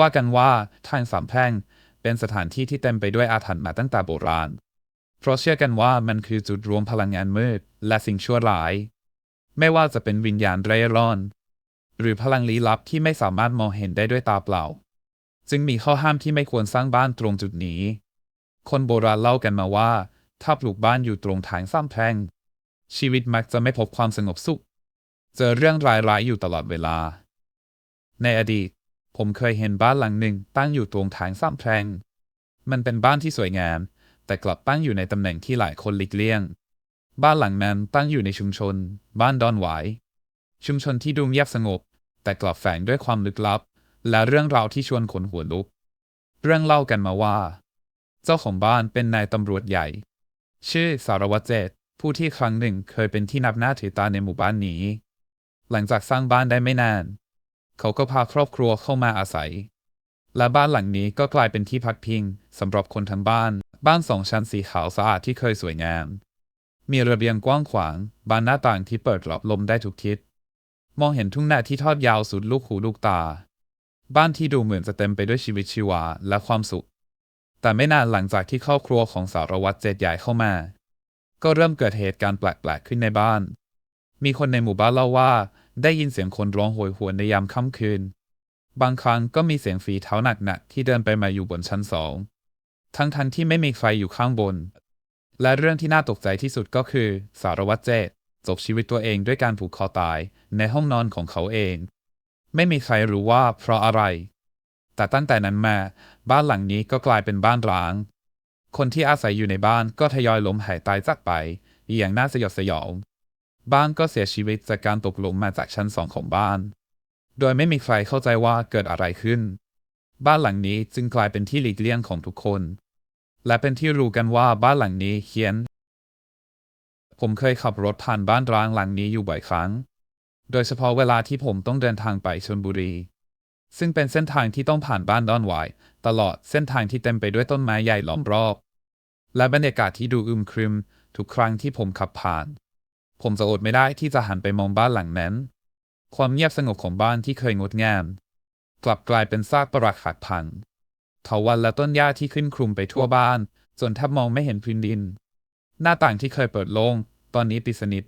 ว่ากันว่าทางสามแพร่งเป็นสถานที่ที่เต็มไปด้วยอาถรรพ์มาตั้งแต่โบราณ เพราะเชื่อกันว่ามันคือจุดรวมพลังงานมืด และสิ่งชั่วร้าย ไม่ว่าจะเป็นวิญญาณเร่ร่อน หรือพลังลี้ลับที่ไม่สามารถมองเห็นได้ด้วยตาเปล่า จึงมีข้อห้ามที่ไม่ควรสร้างบ้านตรงจุดนี้ คนโบราณเล่ากันมาว่า ถ้าปลูกบ้านอยู่ตรงทางสามแพร่ง ชีวิตมักจะไม่พบความสงบสุข เจอเรื่องร้ายๆอยู่ตลอดเวลา ในอดีต ผมเคยเห็นบ้านหลังหนึ่งตั้งอยู่ตรงทางสามแพรง มันเป็นบ้านที่สวยงาม แต่กลับตั้งอยู่ในตำแหน่งที่หลายคนหลีกเลี่ยง บ้านหลังนั้นตั้งอยู่ในชุมชน บ้านดอนหวาย ชุมชนที่ดูเงียบสงบ แต่กลับแฝงด้วยความลึกลับ และเรื่องราวที่ชวนขนหัวลุก เรื่องเล่ากันมาว่า เจ้าของบ้านเป็นนายตำรวจใหญ่ ชื่อสารวัตรเจตผู้ที่ครั้งหนึ่งเคยเป็นที่นับหน้าถือตาในหมู่บ้านนี้ หลังจากสร้างบ้านได้ไม่นาน เขาก็พาครอบครัวเข้ามาอาศัย และบ้านหลังนี้ก็กลายเป็นที่พักพิงสำหรับคนทั้งบ้าน บ้านสองชั้นสีขาวสะอาดที่เคยสวยงาม มีระเบียงกว้างขวาง บานหน้าต่างที่เปิดรับลมได้ทุกทิศ มองเห็นทุ่งนาที่ทอดยาวสุดลูกหูลูกตา บ้านที่ดูเหมือนจะเต็มไปด้วยชีวิตชีวาและความสุข แต่ไม่นานหลังจากที่ครอบครัวของสารวัตรเจตใหญ่เข้ามา ก็เริ่มเกิดเหตุการณ์แปลกๆขึ้นในบ้าน มีคนในหมู่บ้านเล่าว่า ได้ยินเสียงคนร้องโหยหวนในยามค่ำคืน บางครั้งก็มีเสียงฝีเท้าหนักๆที่เดินไปมาอยู่บนชั้นสอง ทั้งๆทที่ไม่มีใครอยู่ข้างบน และเรื่องที่น่าตกใจที่สุดก็คือ สารวัตรเจตจบชีวิตตัวเองด้วยการผูกคอตายในห้องนอนของเขาเอง ไม่มีใครรู้ว่าเพราะอะไร แต่ตั้งแต่นั้นมา บ้านหลังนี้ก็กลายเป็นบ้านร้าง คนที่อาศัยอยู่ในบ้านก็ทยอยล้มหายตายจากไปอย่างน่าสยดสยอง บ้านก็เสียชีวิตจากการตกหลุมมาจากชั้นสองของบ้าน โดยไม่มีใครเข้าใจว่าเกิดอะไรขึ้น บ้านหลังนี้จึงกลายเป็นที่หลีกเลี่ยงของทุกคน และเป็นที่รู้กันว่าบ้านหลังนี้เฮี้ยน ผมเคยขับรถผ่านบ้านร้างหลังนี้อยู่บ่อยครั้ง โดยเฉพาะเวลาที่ผมต้องเดินทางไปชลบุรี ซึ่งเป็นเส้นทางที่ต้องผ่านบ้านดอนหวายตลอดเส้นทางที่เต็มไปด้วยต้นไม้ใหญ่ล้อมรอบ และบรรยากาศที่ดูอึมครึมทุกครั้งที่ผมขับผ่าน ผมจะอดไม่ได้ที่จะหันไปมองบ้านหลังนั้น ความเงียบสงบของบ้านที่เคยงดงาม กลับกลายเป็นซากปรักหักพังเถาวัลย์และต้นหญ้าที่ขึ้นคลุมไปทั่วบ้าน จนแทบมองไม่เห็นพื้นดิน หน้าต่างที่เคยเปิดโล่งตอนนี้ปิดสนิท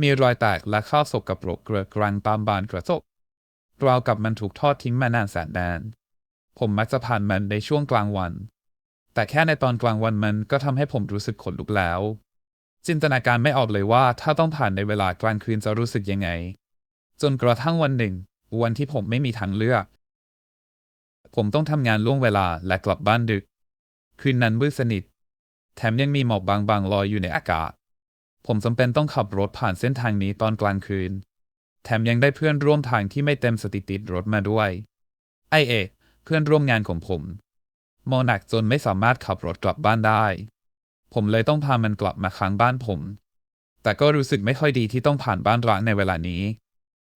มีรอยแตกและข้าวสกกับโรกเกลือกรังตามบานกระจกราวกับมันถูกทอดทิ้งมานานแสนนาน ผมมักจะผ่านมันในช่วงกลางวัน แต่แค่ในตอนกลางวันมันก็ทำให้ผมรู้สึกขนลุกแล้ว จินตนาการไม่ออกเลยว่าถ้าต้องผ่านในเวลากลางคืนจะรู้สึกยังไง จนกระทั่งวันหนึ่ง วันที่ผมไม่มีทางเลือก ผมต้องทำงานล่วงเวลาและกลับบ้านดึก คืนนั้นมืดสนิท แถมยังมีหมอกบางๆลอยอยู่ในอากาศ ผมจำเป็นต้องขับรถผ่านเส้นทางนี้ตอนกลางคืน แถมยังได้เพื่อนร่วมทางที่ไม่เต็มสติติดรถมาด้วย ไอเอกเพื่อนร่วมงานของผมโมอหนักจนไม่สามารถขับรถกลับบ้านได้ ผมเลยต้องพามันกลับมาค้างบ้านผม แต่ก็รู้สึกไม่ค่อยดีที่ต้องผ่านบ้านร้างในเวลานี้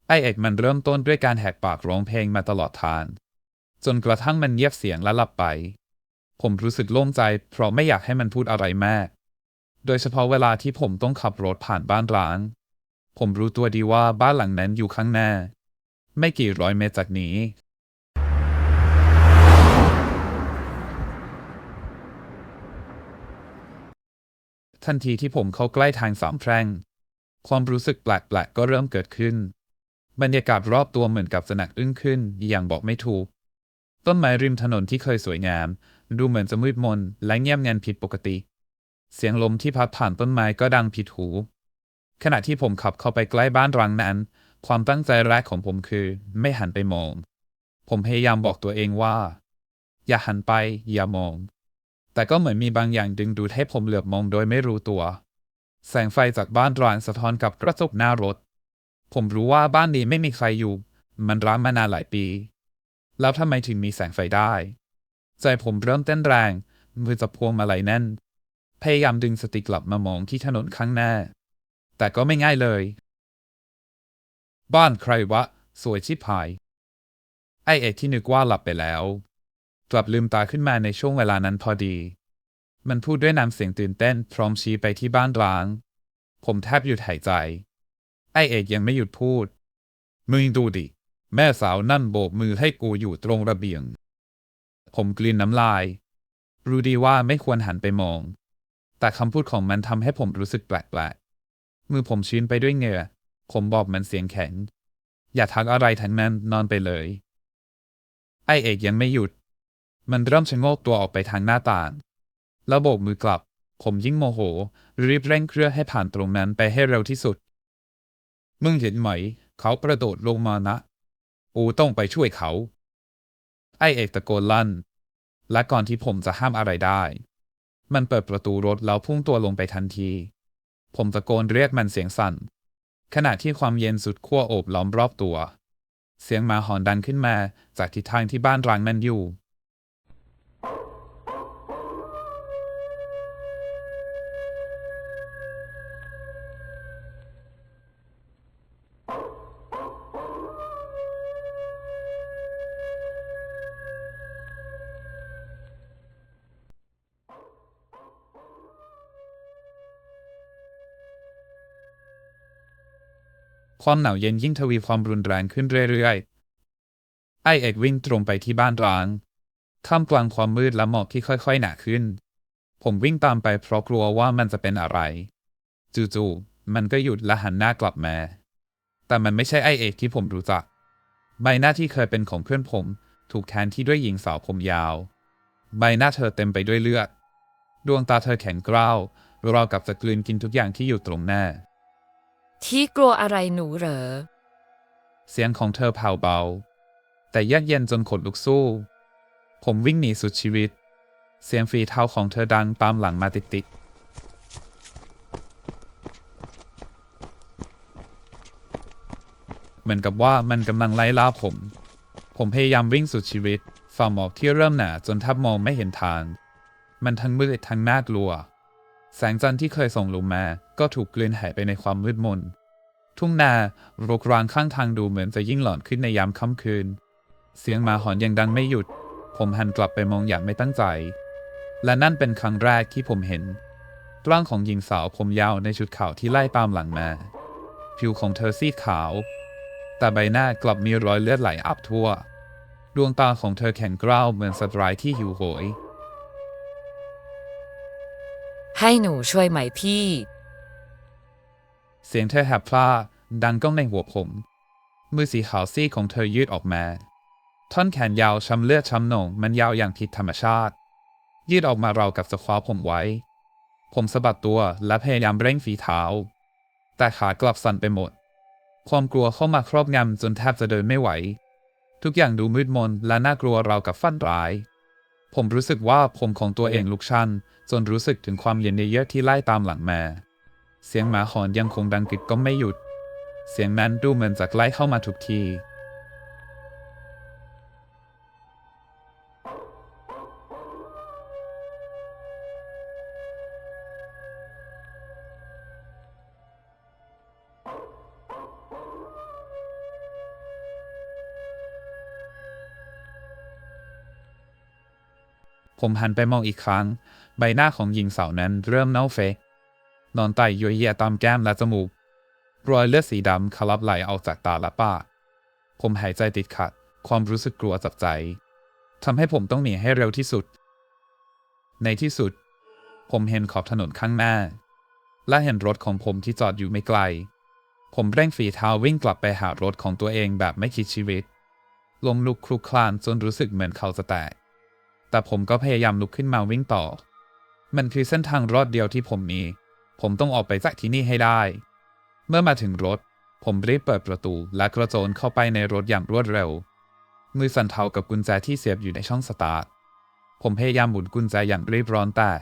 ไอเอกมันเริ่มต้นด้วยการแหกปากร้องเพลงมาตลอดทาง จนกระทั่งมันเงียบเสียงและหลับไป ผมรู้สึกโล่งใจ เพราะไม่อยากให้มันพูดอะไรแมากโดยเฉพาะเวลาที่ผมต้องขับรถผ่านบ้านร้าง ผมรู้ตัวดีว่าบ้านหลังนั้นอยู่ข้างหน้า ไม่กี่ร้อยเมตรจากนี้ ทันทีที่ผมเข้าใกล้ทางสามแพร่ง ความรู้สึกแปลกๆก็เริ่มเกิดขึ้น บรรยากาศรอบตัวเหมือนกับจะหนักอึ้งขึ้นอย่างบอกไม่ถูก ต้นไม้ริมถนนที่เคยสวยงาม ดูเหมือนจะมืดมนและเงียบงันผิดปกติ เสียงลมที่พัดผ่านต้นไม้ก็ดังผิดหู ขณะที่ผมขับเข้าไปใกล้บ้านรังนั้น ความตั้งใจแรกของผมคือ ไม่หันไปมอง ผมพยายามบอกตัวเองว่า อย่าหันไปอย่ามอง แต่ก็เหมือนมีบางอย่างดึงดูดให้ผมเหลือบมองโดยไม่รู้ตัว แสงไฟจากบ้านร้างสะท้อนกับกระจกหน้ารถ ผมรู้ว่าบ้านนี้ไม่มีใครอยู่ มันร้างมานานหลายปี แล้วทำไมถึงมีแสงไฟได้ ใจผมเริ่มเต้นแรง มือจับพวงมาลัยแน่น พยายามดึงสติกลับมามองที่ถนนข้างหน้า แต่ก็ไม่ง่ายเลย บ้านใครวะ สวยชิบหาย ไอเอกที่นึกว่าหลับไปแล้ว กลับลืมตาขึ้นมาในช่วงเวลานั้นพอดี มันพูดด้วยน้ำเสียงตื่นเต้นพร้อมชี้ไปที่บ้านร้าง ผมแทบหยุดหายใจ ไอเอกยังไม่หยุดพูด มึงดูดิ แม่สาวนั่นโบกมือให้กูอยู่ตรงระเบียง ผมกลืนน้ำลาย รู้ดีว่าไม่ควรหันไปมอง แต่คำพูดของมันทำให้ผมรู้สึกแปลกๆ มือผมชื้นไปด้วยเหงื่อ ผมบอกมันเสียงแข็ง อย่าทักอะไรทั้งนั้นนอนไปเลย ไอเอกยังไม่หยุด มันเริ่มชะโงกตัวออกไปทางหน้าต่าง แล้วโบกมือกลับ ผมยิ่งโมโห รีบเร่งเครื่องให้ผ่านตรงนั้นไปให้เร็วที่สุด มึงเห็นไหม เขากระโดดลงมานะ ปูต้องไปช่วยเขา ไอเอกตะโกนลั่น และก่อนที่ผมจะห้ามอะไรได้ มันเปิดประตูรถแล้วพุ่งตัวลงไปทันที ผมตะโกนเรียกมันเสียงสั่น ขณะที่ความเย็นสุดขั้วโอบล้อมรอบตัว เสียงหมาหอนดังขึ้นมาจากทิศทางที่บ้านร้างนั้นอยู่ ความหนาวเย็นยิ่งทวีความรุนแรงขึ้นเรื่อยๆ ไอเอกวิ่งตรงไปที่บ้านร้าง ท่ามกลางความมืดและหมอกที่ค่อยๆ หนาขึ้น ผมวิ่งตามไปเพราะกลัวว่ามันจะเป็นอะไร จู่ๆ มันก็หยุดและหันหน้ากลับมา แต่มันไม่ใช่ไอเอกที่ผมรู้จัก ใบหน้าที่เคยเป็นของเพื่อนผม ถูกแทนที่ด้วยหญิงสาวผมยาว ใบหน้าเธอเต็มไปด้วยเลือด ดวงตาเธอแข็งกร้าวราวกับจะกลืนกินทุกอย่างที่อยู่ตรงหน้า ที่กลัวอะไรหนูเหรอ เสียงของเธอแผ่วเบา แต่เยือกเย็นจนขนลุกสู้ ผมวิ่งหนีสุดชีวิต เสียงฝีเท้าของเธอดังตามหลังมาติดๆเหมือนกับว่ามันกำลังไล่ล่าผม ผมพยายามวิ่งสุดชีวิตฝ่าหมอกที่เริ่มหนาจนแทบมองไม่เห็นทาง มันทั้งมืดทั้งน่ากลัว แสงจันทร์ที่เคยส่งลงมา ก็ถูกกลืนหายไปในความมืดมน ทุ่งนารกรางข้างทางดูเหมือนจะยิ่งหลอนขึ้นในยามค่ำคืน เสียงหมาหอนยังดังไม่หยุด ผมหันกลับไปมองอย่างไม่ตั้งใจ และนั่นเป็นครั้งแรกที่ผมเห็นร่างของหญิงสาวผมยาวในชุดขาวที่ไล่ตามหลังมา ผิวของเธอซีดขาว แต่ใบหน้ากลับมีรอยเลือดไหลอาบทั่ว ดวงตาของเธอแข็งกร้าวเหมือนสัตว์ร้ายที่หิวโหย ให้หนูช่วยไหมพี่ เสียงเธอแหบพร่าดังก้องในหัวผม มือสีขาวซีดของเธอยืดออกมา ท่อนแขนยาวช้ำเลือดช้ำหนองมันยาวอย่างผิดธรรมชาติ ยืดออกมาราวกับจะควาผมไว้ ผมสะบัดตัวและพยายามเร่งฝีเท้า แต่ขากลับสั่นไปหมด ความกลัวเข้ามาครอบงำจนแทบจะเดินไม่ไหว ทุกอย่างดูมืดมนและน่ากลัวราวกับฟันร้าย ผมรู้สึกว่าผมของตัวเองลุกชัน จนรู้สึกถึงความเย็นเยือกที่ไล่ตามหลังมาเสียงหมาหอนยังคงดังกึกก็ไม่หยุด เสียงนั้นดูเหมือนจะใกล้เข้ามาทุกที ผมหันไปมองอีกครั้ง ใบหน้าของหญิงสาวนั้นเริ่มเน่าเฟะนอนไตยัวเยียตามแก้มและจมูก รอยเลือดสีดำคลับไหลออกจากตาและปากผมหายใจติดขัด ความรู้สึกกลัวจับใจทำให้ผมต้องหนีให้เร็วที่สุด ในที่สุด ผมเห็นขอบถนนข้างหน้า และเห็นรถของผมที่จอดอยู่ไม่ไกล ผมเร่งฝีเท้าวิ่งกลับไปหารถของตัวเองแบบไม่คิดชีวิต ลมลุกคลุกคลานจนรู้สึกเหมือนเขาจะแตก แต่ผมก็พยายามลุกขึ้นมาวิ่งต่อ มันคือเส้นทางรอดเดียวที่ผมมี ผมต้องออกไปจากที่นี่ให้ได้ เมื่อมาถึงรถ ผมรีบเปิดประตูและกระโจนเข้าไปในรถอย่างรวดเร็ว มือสั่นเทากับกุญแจที่เสียบอยู่ในช่องสตาร์ท ผมพยายามหมุนกุญแจอย่างรีบร้อนแต่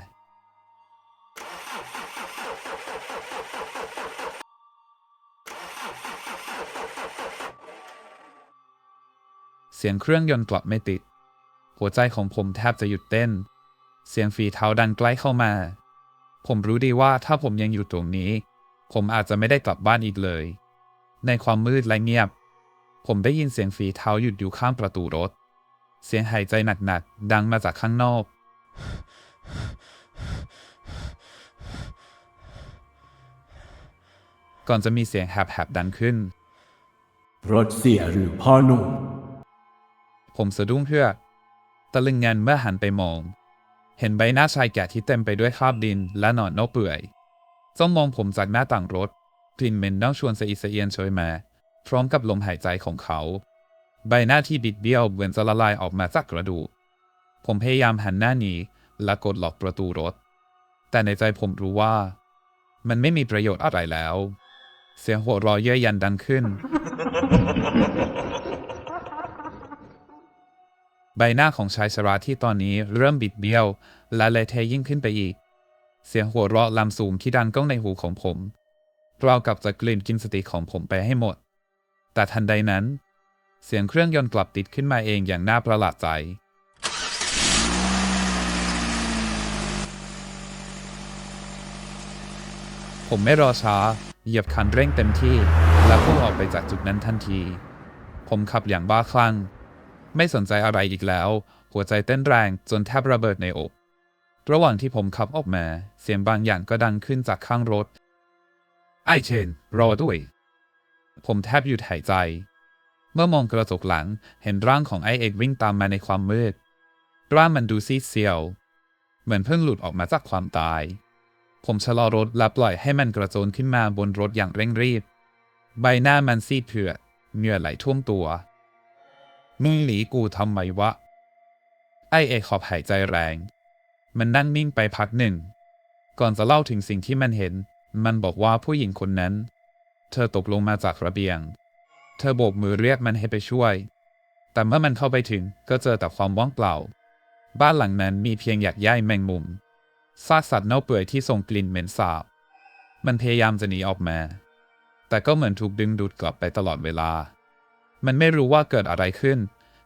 เสียงเครื่องยนต์กลับไม่ติด หัวใจของผมแทบจะหยุดเต้น เสียงฝีเท้าดังใกล้เข้ามา ผมรู้ดีว่าถ้าผมยังอยู่ตรงนี้ ผมอาจจะไม่ได้กลับบ้านอีกเลย ในความมืดและเงียบ ผมได้ยินเสียงฝีเท้าหยุดอยู่ข้างประตูรถ เสียงหายใจหนักๆดังมาจากข้างนอก ก่อนจะมีเสียงแหบๆดังขึ้นรถเสียหรือพ่อหนุ่มผมสะดุ้งเพื่อก ตะลึงงันเมื่อหันไปมอง เห็นใบหน้าชายแก่ที่เต็มไปด้วยคราบดินและหนอนเน่าเปื่อยจ้องมองผมจากหน้าต่างรถ กลิ่นเหม็นเน่าชวนสะอิดสะเอียนโชยมา พร้อมกับลมหายใจของเขา ใบหน้าที่บิดเบี้ยวเหมือนจะละลายออกมาจากกระดูกผมพยายามหันหน้าหนีและกดล็อกประตูรถ แต่ในใจผมรู้ว่า มันไม่มีประโยชน์อะไรแล้ว เสียงหัวเราะเย้ยยันดังขึ้น ใบหน้าของชายชราที่ตอนนี้เริ่มบิดเบี้ยว และเละเทยิ่งขึ้นไปอีก เสียงหัวเราะลำสูงที่ดังก้องในหูของผมเรากับจะกลืนกินสติของผมไปให้หมด แต่ทันใดนั้น เสียงเครื่องยนต์กลับติดขึ้นมาเองอย่างน่าประหลาดใจ ผมไม่รอช้า เหยียบคันเร่งเต็มที่ และพุ่งออกไปจากจุดนั้นทันที ผมขับอย่างบ้าคลั่ง ไม่สนใจอะไรอีกแล้ว หัวใจเต้นแรงจนแทบระเบิดในอก ระหว่างที่ผมขับออกมา เสียงบางอย่างก็ดังขึ้นจากข้างรถ ไอเชน รอด้วย ผมแทบหยุดหายใจ เมื่อมองกระจกหลังเห็นร่างของไอเอกวิ่งตามมาในความมืด ร่างมันดูซีดเซียว เหมือนเพิ่งหลุดออกมาจากความตายผมชะลอรถและปล่อยให้มันกระโจนขึ้นมาบนรถอย่างเร่งรีบ ใบหน้ามันซีดเผือดเหงื่อไหลท่วมตัว มึงหลีกูทำไมวะ ไอเอกขอบหายใจแรง มันนั่งนิ่งไปพักหนึ่ง ก่อนจะเล่าถึงสิ่งที่มันเห็น มันบอกว่าผู้หญิงคนนั้น เธอตกลงมาจากระเบียง เธอโบกมือเรียกมันให้ไปช่วย แต่เมื่อมันเข้าไปถึงก็เจอแต่ความว่างเปล่า บ้านหลังนั้นมีเพียงหยักใยแมงมุมซากสัตว์เน่าเปื่อยที่ส่งกลิ่นเหม็นสาบ มันพยายามจะหนีออกมา แต่ก็เหมือนถูกดึงดูดกลับไปตลอดเวลา มันไม่รู้ว่าเกิดอะไรขึ้น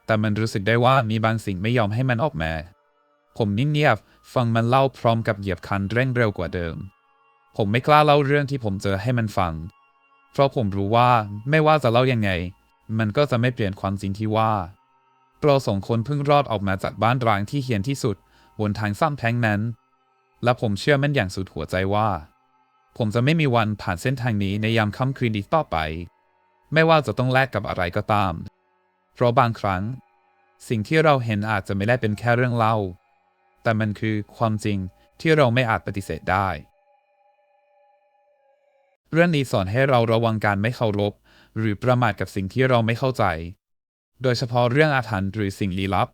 แต่มันรู้สึกได้ว่ามีบางสิ่งไม่ยอมให้มันออกมา ผมนิ่งเงียบฟังมันเล่าพร้อมกับเหยียบคันเร่งเร็วกว่าเดิม ผมไม่กล้าเล่าเรื่องที่ผมเจอให้มันฟัง เพราะผมรู้ว่าไม่ว่าจะเล่ายังไง มันก็จะไม่เปลี่ยนความจริงที่ว่าเราสองคนเพิ่งรอดออกมาจากบ้านร้างที่เฮียนที่สุด บนทางซ้ำแพงนั้น และผมเชื่อมั่นอย่างสุดหัวใจว่า ผมจะไม่มีวันผ่านเส้นทางนี้ในยามค่ำคืนนี้ต่อไป ไม่ว่าจะต้องแลกกับอะไรก็ตาม เพราะบางครั้ง สิ่งที่เราเห็นอาจจะไม่ได้เป็นแค่เรื่องเล่า แต่มันคือความจริงที่เราไม่อาจปฏิเสธได้ เรื่องนี้สอนให้เราระวังการไม่เคารพ หรือประมาทกับสิ่งที่เราไม่เข้าใจ โดยเฉพาะเรื่องอาถรรพ์หรือสิ่งลี้ลับ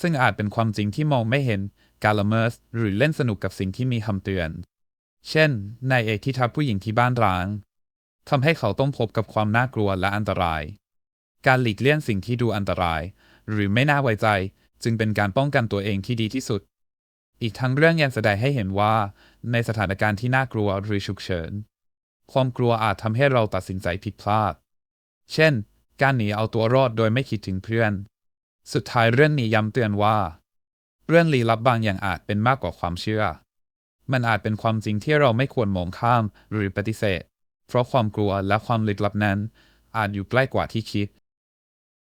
ซึ่งอาจเป็นความจริงที่มองไม่เห็นการละเมิดหรือเล่นสนุกกับสิ่งที่มีคำเตือน เช่นนายเอกที่ทับผู้หญิงที่บ้านร้าง ทำให้เขาต้องพบกับความน่ากลัวและอันตราย การหลีกเลี่ยงสิ่งที่ดูอันตราย หรือไม่น่าไว้ใจ จึงเป็นการป้องกันตัวเองที่ดีที่สุด อีกทั้งเรื่องยังแสดงให้เห็นว่า ในสถานการณ์ที่น่ากลัวหรือฉุกเฉิน ความกลัวอาจทำให้เราตัดสินใจผิดพลาด เช่น การหนีเอาตัวรอดโดยไม่คิดถึงเพื่อน สุดท้ายเรื่องนี้ย้ำเตือนว่า เรื่องลี้ลับบางอย่างอาจเป็นมากกว่าความเชื่อ มันอาจเป็นความจริงที่เราไม่ควรมองข้ามหรือปฏิเสธ เพราะความกลัวและความลึกลับนั้นอาจอยู่ใกล้กว่าที่คิด